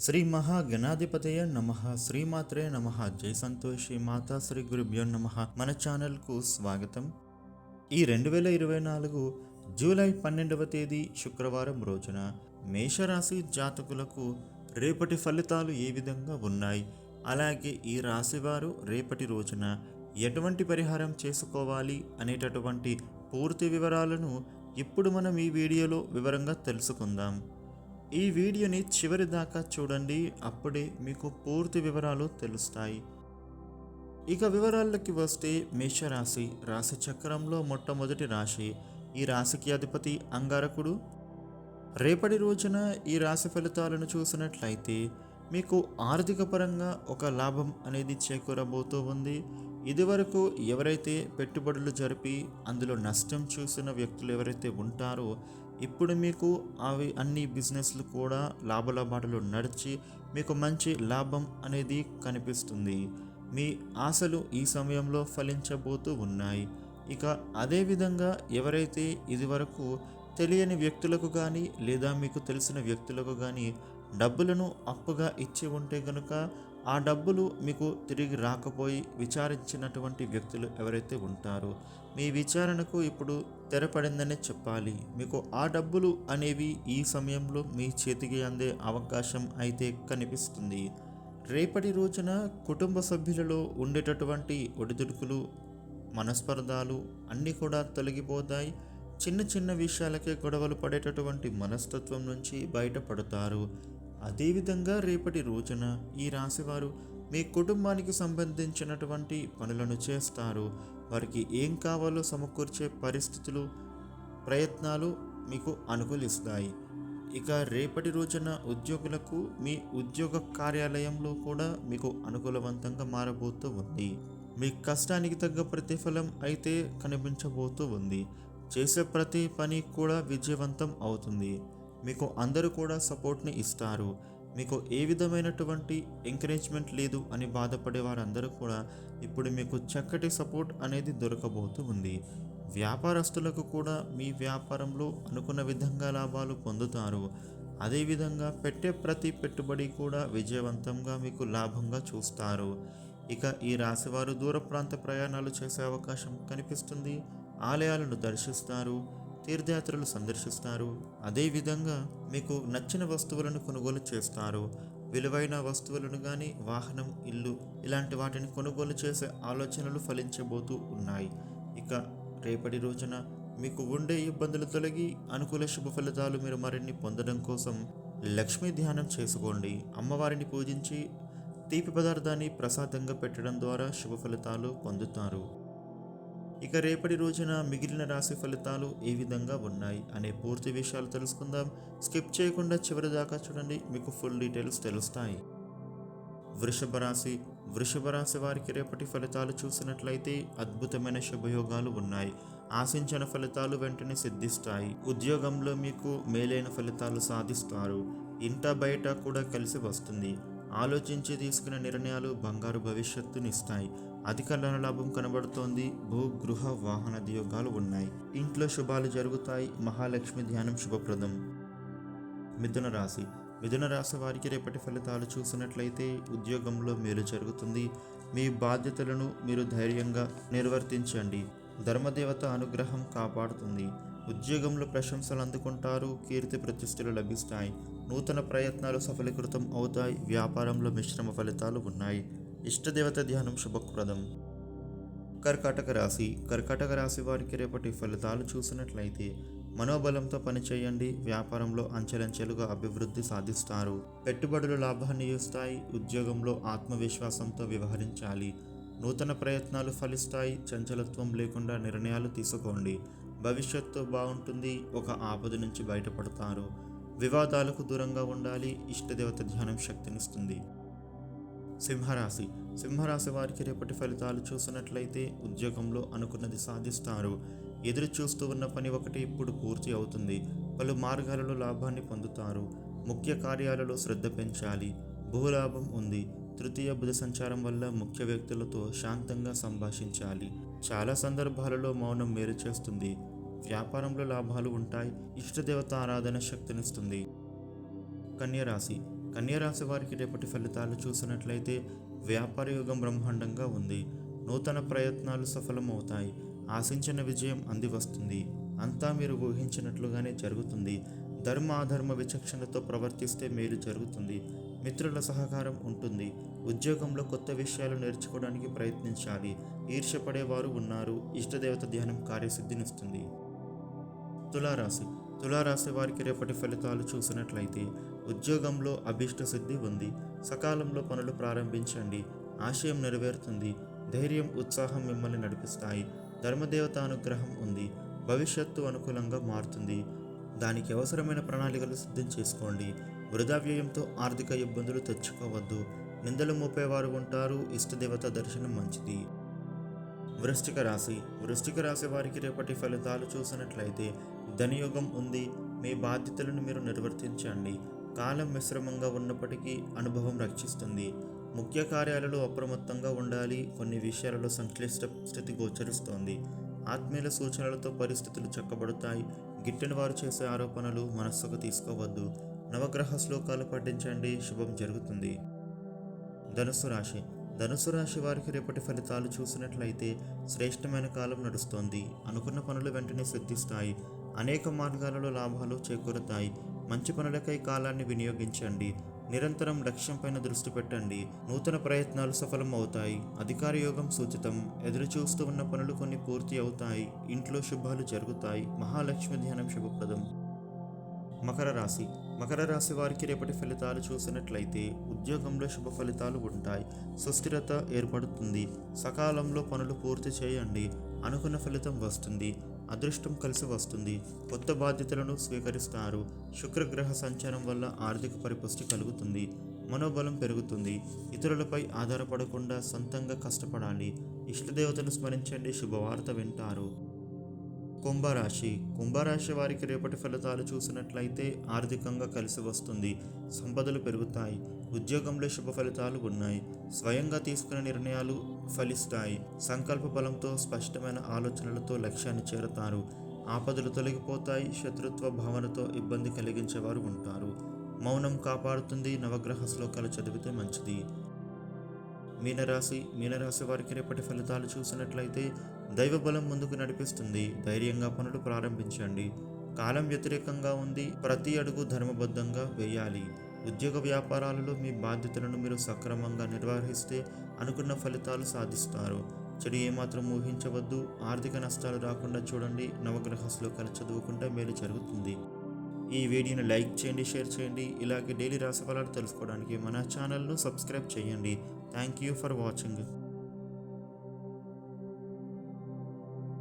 శ్రీ మహాగణాధిపతయ నమ శ్రీమాత్రే నమ జై సంతోషి మాతా శ్రీ గురుభ్యో నమ. మన ఛానల్కు స్వాగతం. ఈ రెండు వేల ఇరవై నాలుగు జూలై పన్నెండవ తేదీ శుక్రవారం రోజున మేషరాశి జాతకులకు రేపటి ఫలితాలు ఏ విధంగా ఉన్నాయి? అలాగే ఈ రాశివారు రేపటి రోజున ఎటువంటి పరిహారం చేసుకోవాలి అనేటటువంటి పూర్తి వివరాలను ఇప్పుడు మనం ఈ వీడియోలో వివరంగా తెలుసుకుందాం. ఈ వీడియోని చివరి దాకా చూడండి అప్పుడే మీకు పూర్తి వివరాలు తెలుస్తాయి. ఇక వివరాల్లోకి వస్తే మేషరాశి రాశి. చక్రంలో మొట్టమొదటి రాశి. ఈ రాశికి అధిపతి అంగారకుడు. రేపటి రోజున ఈ రాశి ఫలితాలను చూసినట్లయితే మీకు ఆర్థిక పరంగా ఒక లాభం అనేది చేకూరబోతూ ఉంది. ఇదివరకు ఎవరైతే పెట్టుబడులు జరిపి అందులో నష్టం చూసిన వ్యక్తులు ఎవరైతే ఉంటారో ఇప్పుడు మీకు అవి అన్ని బిజినెస్లు కూడా లాభలాభాటలు నడిచి మీకు మంచి లాభం అనేది కనిపిస్తుంది. మీ ఆశలు ఈ సమయంలో ఫలించబోతూ ఉన్నాయి. ఇక అదేవిధంగా ఎవరైతే ఇదివరకు తెలియని వ్యక్తులకు కానీ లేదా మీకు తెలిసిన వ్యక్తులకు కానీ డబ్బులను అప్పుగా ఇచ్చి ఉంటే కనుక ఆ డబ్బులు మీకు తిరిగి రాకపోయి విచారించినటువంటి వ్యక్తులు ఎవరైతే ఉంటారో మీ విచారణకు ఇప్పుడు తెరపడిందనే చెప్పాలి. మీకు ఆ డబ్బులు అనేవి ఈ సమయంలో మీ చేతికి అందే అవకాశం అయితే కనిపిస్తుంది. రేపటి రోజున కుటుంబ సభ్యులలో ఉండేటటువంటి ఒడిదుడుకులు మనస్పర్ధాలు అన్నీ కూడా తొలగిపోతాయి. చిన్న చిన్న విషయాలకే గొడవలు పడేటటువంటి మనస్తత్వం నుంచి బయటపడతారు. అదేవిధంగా రేపటి రోజున ఈ రాశివారు మీ కుటుంబానికి సంబంధించినటువంటి పనులను చేస్తారు. వారికి ఏం కావాలో సమకూర్చే పరిస్థితులు ప్రయత్నాలు మీకు అనుకూలిస్తాయి. ఇక రేపటి రోజున ఉద్యోగులకు మీ ఉద్యోగ కార్యాలయంలో కూడా మీకు అనుకూలవంతంగా మారబోతూ ఉంది. మీ కష్టానికి తగ్గ ప్రతిఫలం అయితే కనిపించబోతూ ఉంది. చేసే ప్రతి పని కూడా విజయవంతం అవుతుంది. మీకు అందరూ కూడా సపోర్ట్ని ఇస్తారు. మీకు ఏ విధమైనటువంటి ఎంకరేజ్మెంట్ లేదు అని బాధపడే వారందరూ కూడా ఇప్పుడు మీకు చక్కటి సపోర్ట్ అనేది దొరకబోతూ ఉంది. వ్యాపారస్తులకు కూడా మీ వ్యాపారంలో అనుకున్న విధంగా లాభాలు పొందుతారు. అదేవిధంగా పెట్టే ప్రతి పెట్టుబడి కూడా విజయవంతంగా మీకు లాభంగా చూస్తారు. ఇక ఈ రాశివారు దూర ప్రాంత ప్రయాణాలు చేసే అవకాశం కనిపిస్తుంది. ఆలయాలను దర్శిస్తారు. తీర్థయాత్రలు సందర్శిస్తారు. అదేవిధంగా మీకు నచ్చిన వస్తువులను కొనుగోలు చేస్తారు. విలువైన వస్తువులను కానీ వాహనం ఇల్లు ఇలాంటి వాటిని కొనుగోలు చేసే ఆలోచనలు ఫలించబోతూ ఉన్నాయి. ఇక రేపటి రోజున మీకు ఉండే ఇబ్బందులు తొలగి అనుకూల శుభ ఫలితాలు మీరు మరిన్ని పొందడం కోసం లక్ష్మీ ధ్యానం చేసుకోండి. అమ్మవారిని పూజించి తీపి పదార్థాన్ని ప్రసాదంగా పెట్టడం ద్వారా శుభ ఫలితాలు పొందుతారు. ఇక రేపటి రోజున మిగిలిన రాశి ఫలితాలు ఏ విధంగా ఉన్నాయి అనే పూర్తి విషయాలు తెలుసుకుందాం. స్కిప్ చేయకుండా చివరి దాకా చూడండి మీకు ఫుల్ డీటెయిల్స్ తెలుస్తాయి. వృషభ రాశి వృషభ రాశి వారికి రేపటి ఫలితాలు చూసినట్లయితే అద్భుతమైన శుభయోగాలు ఉన్నాయి. ఆశించిన ఫలితాలు వెంటనే సిద్ధిస్తాయి. ఉద్యోగంలో మీకు మేలైన ఫలితాలు సాధిస్తారు. ఇంట బయట కూడా కలిసి వస్తుంది. ఆలోచించి తీసుకున్న నిర్ణయాలు బంగారు భవిష్యత్తునిస్తాయి అధిక లాభం కనబడుతోంది. భూ గృహ వాహన దియోగాలు ఉన్నాయి. ఇంట్లో శుభాలు జరుగుతాయి. మహాలక్ష్మి ధ్యానం శుభప్రదం. మిథున రాశి. మిథున రాశి వారికి రేపటి ఫలితాలు చూసినట్లయితే ఉద్యోగంలో మేలు జరుగుతుంది. మీ బాధ్యతలను మీరు ధైర్యంగా నిర్వర్తించండి. ధర్మదేవత అనుగ్రహం కాపాడుతుంది. ఉద్యోగంలో ప్రశంసలు అందుకుంటారు కీర్తి ప్రతిష్టలు లభిస్తాయి నూతన ప్రయత్నాలు సఫలీకృతం అవుతాయి వ్యాపారంలో మిశ్రమ ఫలితాలు ఉన్నాయి. ఇష్టదేవత ధ్యానం శుభప్రదం. కర్కాటక రాశి. కర్కాటక రాశి వారికి రేపటి ఫలితాలు చూసినట్లయితే మనోబలంతో పనిచేయండి వ్యాపారంలో అంచెలంచెలుగా అభివృద్ధి సాధిస్తారు. పెట్టుబడులు లాభాన్ని ఇస్తాయి ఉద్యోగంలో ఆత్మవిశ్వాసంతో వ్యవహరించాలి. నూతన ప్రయత్నాలు ఫలిస్తాయి చంచలత్వం లేకుండా నిర్ణయాలు తీసుకోండి. భవిష్యత్తు బాగుంటుంది ఒక ఆపద నుంచి బయటపడతారు. వివాదాలకు దూరంగా ఉండాలి ఇష్టదేవత ధ్యానం శక్తినిస్తుంది సింహరాశి. సింహరాశి వారికి రేపటి ఫలితాలు చూసినట్లయితే ఉద్యోగంలో అనుకున్నది సాధిస్తారు. ఎదురు చూస్తూ ఉన్న పని ఒకటి ఇప్పుడు పూర్తి అవుతుంది. పలు మార్గాలలో లాభాన్ని పొందుతారు. ముఖ్య కార్యాలలో శ్రద్ధ పెంచాలి. భూలాభం ఉంది. తృతీయ బుధ సంచారం వల్ల ముఖ్య వ్యక్తులతో శాంతంగా సంభాషించాలి. చాలా సందర్భాలలో మౌనం మేలు చేస్తుంది. వ్యాపారంలో లాభాలు ఉంటాయి. ఇష్టదేవత ఆరాధన శక్తినిస్తుంది. కన్యరాశి. కన్యరాశి వారికి రేపటి ఫలితాలు చూసినట్లయితే వ్యాపార యుగం బ్రహ్మాండంగా ఉంది. నూతన ప్రయత్నాలు సఫలమవుతాయి. ఆశించిన విజయం అంది వస్తుంది అంతా మీరు ఊహించినట్లుగానే జరుగుతుంది. ధర్మాధర్మ విచక్షణతో ప్రవర్తిస్తే మేలు జరుగుతుంది. మిత్రుల సహకారం ఉంటుంది. ఉద్యోగంలో కొత్త విషయాలు నేర్చుకోవడానికి ప్రయత్నించాలి. ఈర్ష్యపడేవారు ఉన్నారు. ఇష్టదేవత ధ్యానం కార్యసిద్ధినిస్తుంది. తులారాశి. తులారాశి వారికి రేపటి ఫలితాలు చూసినట్లయితే ఉద్యోగంలో అభిష్ట సిద్ధి ఉంది. సకాలంలో పనులు ప్రారంభించండి. ఆశయం నెరవేరుతుంది. ధైర్యం ఉత్సాహం మిమ్మల్ని నడిపిస్తాయి. ధర్మదేవత అనుగ్రహం ఉంది. భవిష్యత్తు అనుకూలంగా మారుతుంది. దానికి అవసరమైన ప్రణాళికలు సిద్ధం చేసుకోండి. వృధా వ్యయంతో ఆర్థిక ఇబ్బందులు తెచ్చుకోవద్దు. నిందలు మోపేవారు ఉంటారు. ఇష్టదేవత దర్శనం మంచిది. వృష్టిక రాశి. వృష్టిక రాశి వారికి రేపటి ఫలితాలు చూసినట్లయితే ధనియోగం ఉంది. మీ బాధ్యతలను మీరు నిర్వర్తించండి. కాలం మిశ్రమంగా ఉన్నప్పటికీ అనుభవం రక్షిస్తుంది. ముఖ్య కార్యాలలో అప్రమత్తంగా ఉండాలి. కొన్ని విషయాలలో సంక్లిష్ట స్థితి గోచరిస్తోంది. ఆత్మీయుల సూచనలతో పరిస్థితులు చక్కబడతాయి. గిట్టని వారు చేసే ఆరోపణలు మనస్సుకు తీసుకోవద్దు. నవగ్రహ శ్లోకాలు పఠించండి శుభం జరుగుతుంది. ధనుసు రాశి. ధనుసు రాశి వారికి రేపటి ఫలితాలు చూసినట్లయితే శ్రేష్టమైన కాలం నడుస్తోంది. అనుకున్న పనులు వెంటనే సిద్ధిస్తాయి. అనేక మార్గాలలో లాభాలు చేకూరుతాయి. మంచి పనులకై కాలాన్ని వినియోగించండి. నిరంతరం లక్ష్యంపైన దృష్టి పెట్టండి. నూతన ప్రయత్నాలు సఫలం అవుతాయి అధికార యోగం సూచితం. ఎదురు చూస్తూ ఉన్న పనులు కొన్ని పూర్తి అవుతాయి. ఇంట్లో శుభాలు జరుగుతాయి. మహాలక్ష్మి ధ్యానం శుభప్రదం. మకర రాశి. మకర రాశి వారికి రేపటి ఫలితాలు చూసినట్లయితే ఉద్యోగంలో శుభ ఫలితాలు ఉంటాయి. సుస్థిరత ఏర్పడుతుంది. సకాలంలో పనులు పూర్తి చేయండి. అనుకున్న ఫలితం వస్తుంది. అదృష్టం కలిసి వస్తుంది. కొత్త బాధ్యతలను స్వీకరిస్తారు. శుక్రగ్రహ సంచారం వల్ల ఆర్థిక పరిపుష్టి కలుగుతుంది. మనోబలం పెరుగుతుంది. ఇతరులపై ఆధారపడకుండా సొంతంగా కష్టపడాలి. ఇష్టదేవతను స్మరించండి. శుభవార్త వింటారు. కుంభరాశి కుంభరాశి వారికి రేపటి ఫలితాలు చూసినట్లయితే ఆర్థికంగా కలిసి వస్తుంది. సంపదలు పెరుగుతాయి. ఉద్యోగంలో శుభ ఫలితాలు ఉన్నాయి. స్వయంగా తీసుకునే నిర్ణయాలు ఫలిస్తాయి. సంకల్ప బలంతో స్పష్టమైన ఆలోచనలతో లక్ష్యాన్ని చేరుతారు. ఆపదలు తొలగిపోతాయి. శత్రుత్వ భావనతో ఇబ్బంది కలిగించేవారు ఉంటారు. మౌనం కాపాడుతుంది. నవగ్రహ శ్లోకాలు చదివితే మంచిది. మీనరాశి. మీనరాశి వారికి రేపటి ఫలితాలు చూసినట్లయితే దైవబలం ముందుకు నడిపిస్తుంది. ధైర్యంగా పనులు ప్రారంభించండి. కాలం వ్యతిరేకంగా ఉంది. ప్రతి అడుగు ధర్మబద్ధంగా వేయాలి. ఉద్యోగ వ్యాపారాలలో మీ బాధ్యతలను మీరు సక్రమంగా నిర్వహిస్తే అనుకున్న ఫలితాలు సాధిస్తారు. చెడు ఏమాత్రం ఊహించవద్దు. ఆర్థిక నష్టాలు రాకుండా చూడండి. నవగ్రహ శ్లోకాలు చదువుకుంటే మేలు జరుగుతుంది. ఈ వీడియోని లైక్ చేయండి షేర్ చేయండి. ఇలాగే డైలీ రాశి ఫలాలు తెలుసుకోవడానికి మన ఛానల్ను సబ్స్క్రైబ్ చేయండి. Thank you for watching.